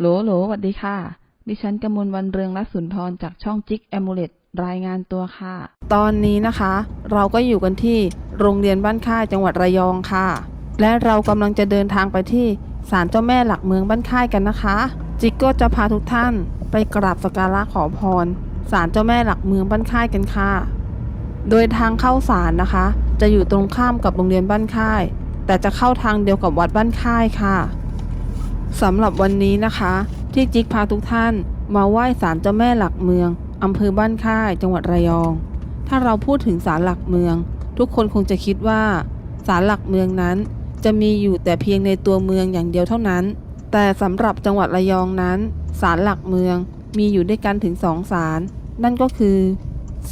โหลโหลสวัสดีค่ะ ดิฉันกมลวันเรืองรัศนทรจากช่องจิกแอมูเลตรายงานตัวค่ะ ตอนนี้นะคะ เราก็อยู่กันที่โรงเรียนบ้านค่ายจังหวัดระยองค่ะ และเรากำลังจะเดินทางไปที่ศาลเจ้าแม่หลักเมืองบ้านค่ายกันนะคะ จิกก็จะพาทุกท่านไปกราบสักการะขอพรศาลเจ้าแม่หลักเมืองบ้านค่ายกันค่ะ โดยทางเข้าศาลนะคะ จะอยู่ตรงข้ามกับโรงเรียนบ้านค่าย แต่จะเข้าทางเดียวกับวัดบ้านค่ายค่ะ สำหรับวันนี้นะคะ ที่จิ๊กพาทุกท่านมาไหว้ศาลเจ้าแม่หลักเมืองอำเภอบ้านค่ายจังหวัดระยอง ถ้าเราพูดถึงศาลหลักเมือง ทุกคนคงจะคิดว่าศาลหลักเมืองนั้น จะมีอยู่แต่เพียงในตัวเมืองอย่างเดียวเท่านั้น แต่สำหรับจังหวัดระยองนั้นศาลหลักเมืองมีอยู่ด้วยกันถึงสองศาลนั่นก็คือ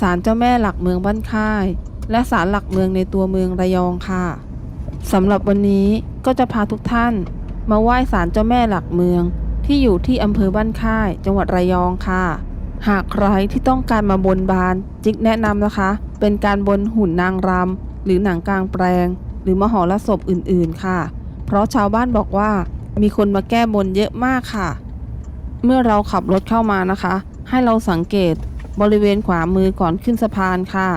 ศาลเจ้าแม่หลักเมืองบ้านค่าย และศาลหลักเมืองในตัวเมืองระยองค่ะสำหรับวันนี้ก็จะพาทุกท่าน มาไหว้ศาลเจ้าแม่หลักเมือง ที่อยู่ที่อำเภอบ้านค่าย จังหวัดระยองค่ะ หากใครที่ต้องการมาบนบาน จิกแนะนำนะคะ เป็นการบนหุ่นนางรำหรือหนังกลางแปลง หรือมหรสพอื่นๆค่ะ เพราะชาวบ้านบอกว่ามีคนมาแก้บนเยอะมากค่ะ เมื่อเราขับรถเข้ามานะคะ ให้เราสังเกตบริเวณขวามือก่อนขึ้นสะพานค่ะ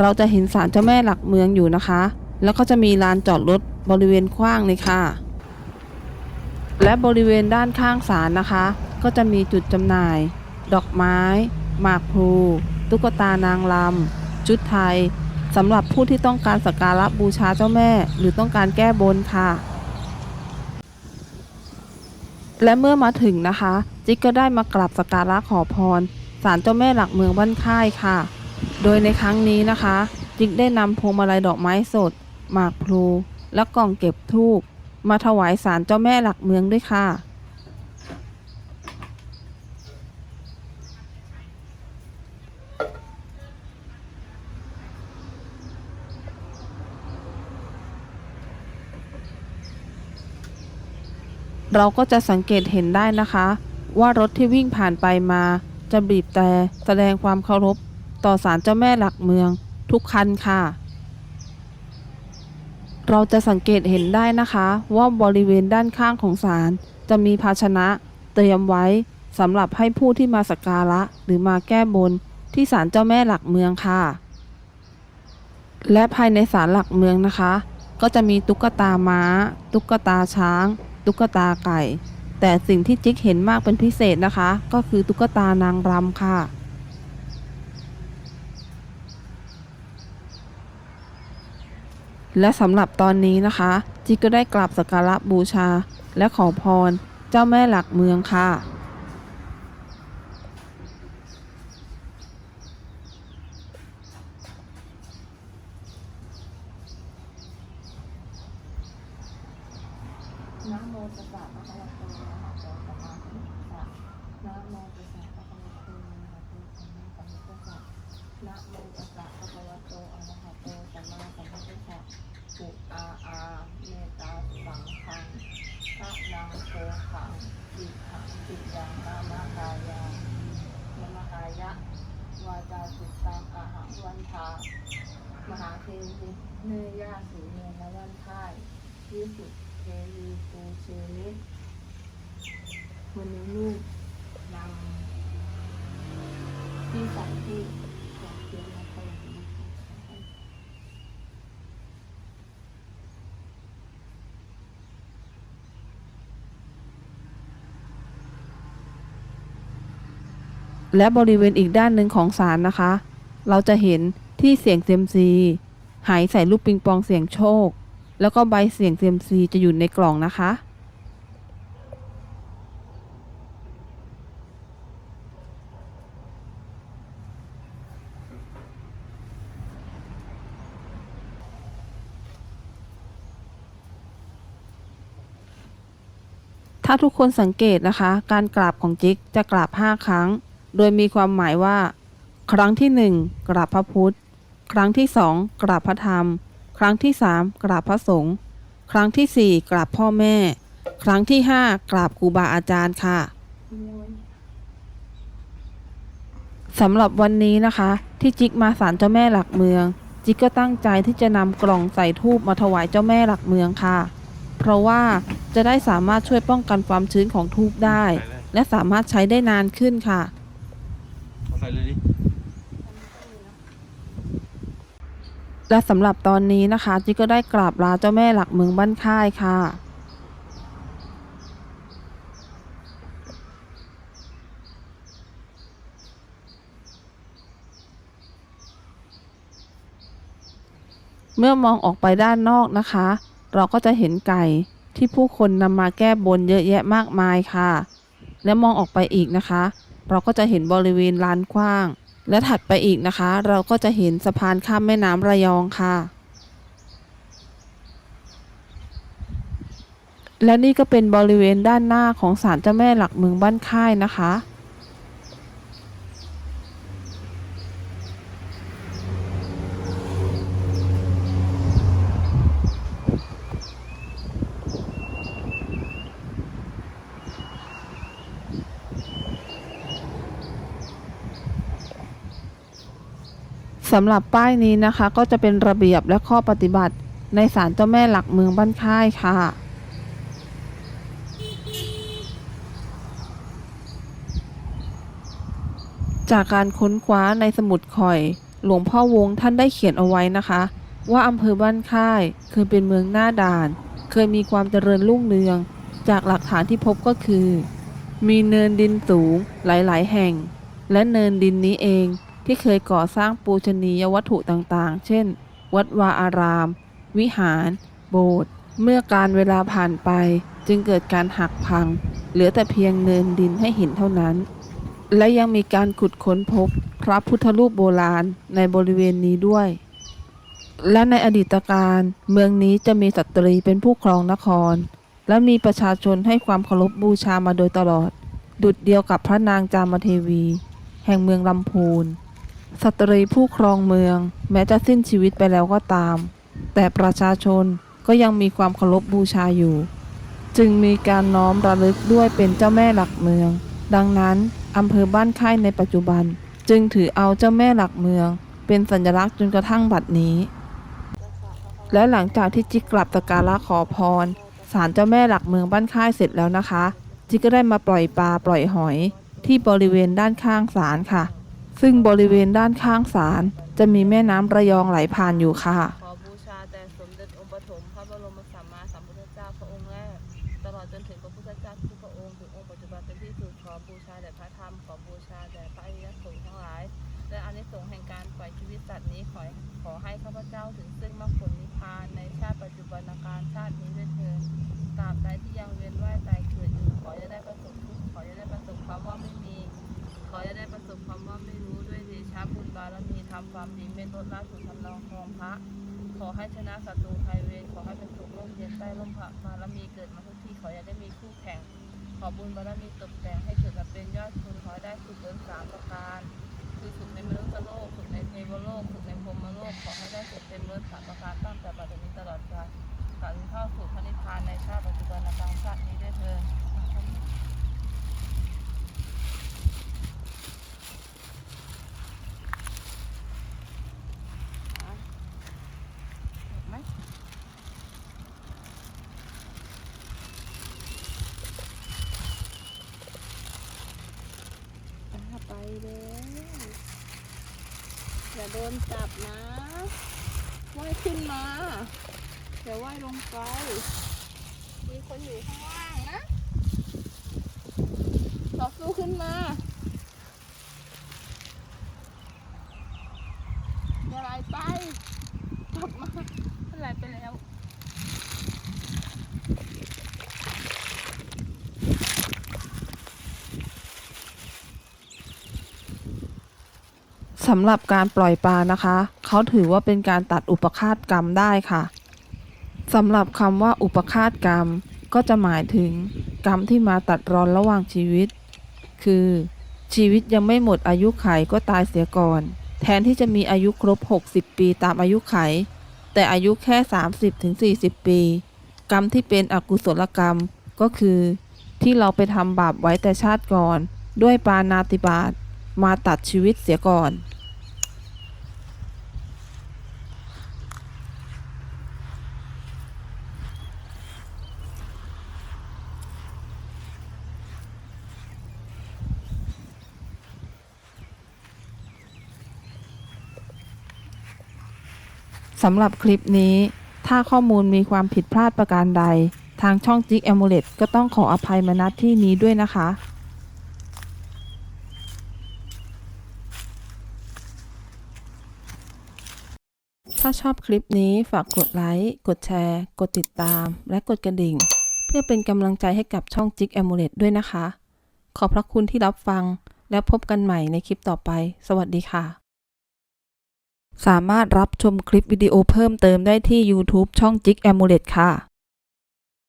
เราจะเห็นศาลเจ้าแม่หลักเมืองอยู่นะคะ แล้วก็จะมีลานจอดรถบริเวณกว้างเลยค่ะ และบริเวณด้านข้างศาลนะคะ ก็จะมีจุดจำหน่าย ดอกไม้ หมากพลูตุ๊กตานางลำชุดไทยสำหรับผู้ที่ต้องการสักการะบูชาเจ้าแม่ หรือต้องการแก้บนค่ะ และเมื่อมาถึงนะคะ จิ๊กก็ได้มากราบสักการะขอพรศาลเจ้าแม่หลักเมืองบ้านค่ายค่ะ โดยในครั้งนี้นะคะ จิ๊กได้นำพวงมาลัยดอกไม้สด หมากพลูและกล่องเก็บธูป มาถวายศาลเจ้าแม่หลักเมืองด้วยค่ะ เราก็จะสังเกตเห็นได้นะคะ ว่ารถที่วิ่งผ่านไปมาจะบีบแต่แสดงความเคารพต่อศาลเจ้าแม่หลักเมืองทุกคันค่ะ เราจะสังเกตเห็นได้นะคะ ว่าบริเวณด้านข้างของศาลจะมีภาชนะเตรียมไว้สำหรับให้ผู้ที่มาสักการะหรือมาแก้บนที่ศาลเจ้าแม่หลักเมืองค่ะ และภายในศาลหลักเมืองนะคะ ก็จะมีตุ๊กตาม้า ตุ๊กตาช้าง ตุ๊กตาไก่ แต่สิ่งที่จิ๊กเห็นมากเป็นพิเศษนะคะ ก็คือตุ๊กตานางรำค่ะ และสำหรับตอนนี้นะคะ จิกก็ได้กราบสักการะบูชา และขอพร เจ้าแม่หลักเมืองค่ะโมตัสสะภะคะวะโตอะระหะโตสัมมาสัมพุทธัสสะนะโมตัสสะภะคะวะโตอะระหะโตสัมมาสัมพุทธัสสะนะโม ตัสสะภะคะวะโตอะระหะโตสัมมาสัมพุทธัสสะปุอาอาเมตาสังฆังพระนังโสขังอิขังปิยังนามกายานามกายะวาจาจิตตังอาหารวันทามหาเทวิเนยยาสีเนนวันทายวิสุทธิเทวีปูเชนิวันนี้ลูกนำที่ใส่ที่องเทียนมาถวายนะคะ และบริเวณอีกด้านหนึ่งของศาลนะคะ เราจะเห็นที่เสียงเซียมซีหายใส่ลูกปิงปองเสียงโชค แล้วก็ใบเสียงเซียมซีจะอยู่ในกล่องนะคะ ถ้าทุกคนสังเกตนะคะ การกราบของจิ๊กจะกราบ 5 ครั้ง โดยมีความหมายว่า ครั้งที่1กราบพระพุทธ ครั้งที่2กราบพระธรรม ครั้งที่3กราบพระสงฆ์ครั้งที่สี่กราบพ่อแม่ ครั้งที่5กราบครูบาอาจารย์ค่ะสำหรับวันนี้นะคะ ที่จิกมาศาลเจ้าแม่หลักเมือง จิกก็ตั้งใจที่จะนำกล่องใส่ทูบมาถวายเจ้าแม่หลักเมืองค่ะ เพราะว่าจะได้สามารถช่วยป้องกันความชื้นของทูบได้ และสามารถใช้ได้นานขึ้นค่ะ ใส่เลยดิและสำหรับตอนนี้นะคะจิกก็ได้กราบลาเจ้าแม่หลักเมืองบ้านค่ายค่ะ เมื่อมองออกไปด้านนอกนะคะ เราก็จะเห็นไก่ที่ผู้คนนำมาแก้บนเยอะแยะมากมายค่ะ และมองออกไปอีกนะคะ เราก็จะเห็นบริเวณลานกว้าง และถัดไปอีกนะคะ เราก็จะเห็นสะพานข้ามแม่น้ำระยองค่ะ และนี่ก็เป็นบริเวณด้านหน้าของศาลเจ้าแม่หลักเมืองบ้านค่ายนะคะ สำหรับป้ายนี้นะคะก็จะเป็นระเบียบและข้อปฏิบัติในศาลเจ้าแม่หลักเมืองบ้านค่ายค่ะ จากการค้นคว้าในสมุดข่อย หลวงพ่อวงท่านได้เขียนเอาไว้นะคะ ว่าอำเภอบ้านค่ายเคยเป็นเมืองหน้าด่าน เคยมีความเจริญรุ่งเรือง จากหลักฐานที่พบก็คือ มีเนินดินสูงหลาย ๆ แห่ง และเนินดินนี้เอง ที่เคยก่อสร้างปูชนียวัตถุต่างๆ เช่น วัดวาอาราม วิหาร โบสถ์ เมื่อการเวลาผ่านไป จึงเกิดการหักพัง เหลือแต่เพียงเนินดินให้เห็นเท่านั้น และยังมีการขุดค้นพบพระพุทธรูปโบราณในบริเวณนี้ด้วย และในอดีตการเมืองนี้จะมีสตรีเป็นผู้ครองนคร และมีประชาชนให้ความเคารพบูชามาโดยตลอด ดุดเดียวกับพระนางจามเทวี แห่งเมืองลำพูน สตรีผู้ครองเมือง แม้จะสิ้นชีวิตไปแล้วก็ตาม แต่ประชาชนก็ยังมีความเคารพบูชาอยู่ จึงมีการน้อมระลึกด้วยเป็นเจ้าแม่หลักเมือง ดังนั้นอำเภอบ้านค่ายในปัจจุบัน จึงถือเอาเจ้าแม่หลักเมือง เป็นสัญลักษณ์จนกระทั่งบัดนี้ และหลังจากที่จิกกลับสักการะขอพรศาลเจ้าแม่หลักเมืองบ้านค่ายเสร็จแล้วนะคะ จิกก็ได้มาปล่อยปลาปล่อยหอย ที่บริเวณด้านข้างศาลค่ะ ซึ่งบริเวณด้านข้างศาลจะมีแม่น้ำระยองไหลผ่านอยู่ค่ะ ขอบูชาแต่สมเด็จองค์ปฐมพระบรมสัมมาสัมพุทธเจ้าพระองค์แรก ตลอดจนถึงพระพุทธเจ้าทุกพระองค์ถึงองค์ปัจจุบันเป็นที่สุดขอบูชาแด่พระธรรมขอบูชาแด่พระอริยสงฆ์ทั้งหลาย และอานิสงส์แห่งการปล่อยชีวิตสัตว์นี้ขอขอให้ข้าพเจ้าถึงซึ่งมรรคผลนิพพานในชาติารมีทำความดีไม่ลดละสุดทำนองครองพระ ขอให้ชนะศัตรูภัยเวรขอให้เป็นสุขร่มเย็นใต้ร่มพระบารมีเกิดมาทุกที่ขออย่าได้มีคู่แข่ง ขอบุญบารมีตกแต่งให้เกิดมาเป็นยอดคุณขอได้สุขเกินสามประการ คือสุขในมนุษย์โลกสุขในเทวโลกสุขในพรหมโลกขอให้ได้สุขเป็นล้นสามประการตั้งแต่บัดนี้ตลอดกาลกาลเข้าสู่พระนิพพานในชาติปัจจุบันการชาตินี้ได้เถิด ไหมอ่าไปเลย อย่าโดนจับนะว่ายขึ้นมาอย่าว่ายลงไป มีคนอยู่ข้างล่างนะ ต่อสู้ขึ้นมา อย่าไหลไป กลับมามันไหลไปแล้ว สำหรับการปล่อยปลานะคะ เขาถือว่าเป็นการตัดอุปคาตกรรมได้ค่ะสำหรับคำว่าอุปคาตกรรม ก็จะหมายถึงกรรมที่มาตัดรอนระหว่างชีวิต คือ ชีวิตยังไม่หมดอายุไขก็ตายเสียก่อน แทนที่จะมีอายุครบ 60 ปีตามอายุไข แต่อายุแค่ 30-40 ปี กรรมที่เป็นอกุศลกรรมก็คือ ที่เราไปทำบาปไว้แต่ชาติก่อน ด้วยปานาติบาตมาตัดชีวิตเสียก่อน สำหรับคลิปนี้ ถ้าข้อมูลมีความผิดพลาดประการใด ทางช่องจิกแอมูเลตก็ต้องขออภัยมาณที่นี้ด้วยนะคะถ้าชอบคลิปนี้ฝากกดไลค์ กดแชร์ กดติดตาม และกดกระดิ่ง เพื่อเป็นกำลังใจให้กับช่องจิกแอมูเลตด้วยนะคะ ขอบพระคุณที่รับฟัง แล้วพบกันใหม่ในคลิปต่อไป สวัสดีค่ะ สามารถรับชมคลิปวิดีโอเพิ่มเติมได้ที่ YouTube ช่องจิกแอมูเลตค่ะ